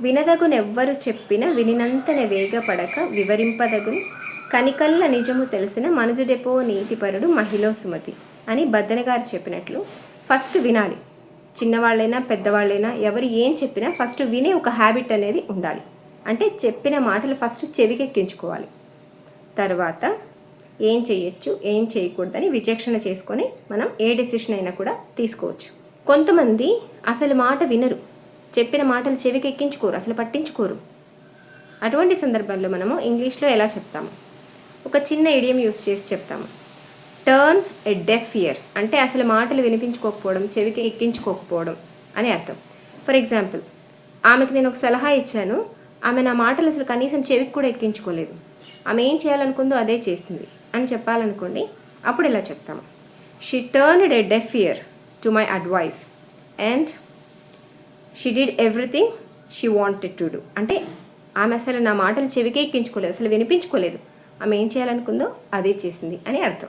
వినదగునెవ్వరు చెప్పిన వినినంతనే వేగపడక వివరింపదగును. కనికల్ల నిజము తెలిసిన మనుజుడెపో నీతిపరుడు మహిళ సుమతి అని బద్దనగారు చెప్పినట్లు ఫస్ట్ వినాలి. చిన్నవాళ్ళైనా పెద్దవాళ్ళైనా ఎవరు ఏం చెప్పినా ఫస్ట్ వినే ఒక హ్యాబిట్ అనేది ఉండాలి. అంటే చెప్పిన మాటలు ఫస్ట్ చెవికెక్కించుకోవాలి. తర్వాత ఏం చేయొచ్చు ఏం చేయకూడదని విచక్షణ చేసుకొని మనం ఏ డెసిషన్ అయినా కూడా తీసుకోవచ్చు. కొంతమంది అసలు మాట వినరు. చెప్పిన మాటలు చెవికి ఎక్కించుకోరు అసలు పట్టించుకోరు. అటువంటి సందర్భాల్లో మనము ఇంగ్లీష్లో ఎలా చెప్తాము? ఒక చిన్న ఇడియం యూస్ చేసి చెప్తాము. టర్న్ ఎ డెఫ్ ఇయర్ అంటే అసలు మాటలు వినిపించుకోకపోవడం చెవికి ఎక్కించుకోకపోవడం అని అర్థం. ఫర్ ఎగ్జాంపుల్ ఆమెకు నేను ఒక సలహా ఇచ్చాను ఆమె నా మాటలు అసలు కనీసం చెవికి కూడా ఎక్కించుకోలేదు. ఆమె ఏం చేయాలనుకుందో అదే చేసింది అని చెప్పాలనుకోండి అప్పుడు ఇలా చెప్తాము? She turned a deaf ear to my advice and she did everything she wanted to do అంటే ఆమె అసలు నా మాటలు చెవికే ఎక్కించుకోలేదు అసలు వినిపించుకోలేదు. ఆమె ఏం చేయాలనుకుందో అదే చేసింది అని అర్థం.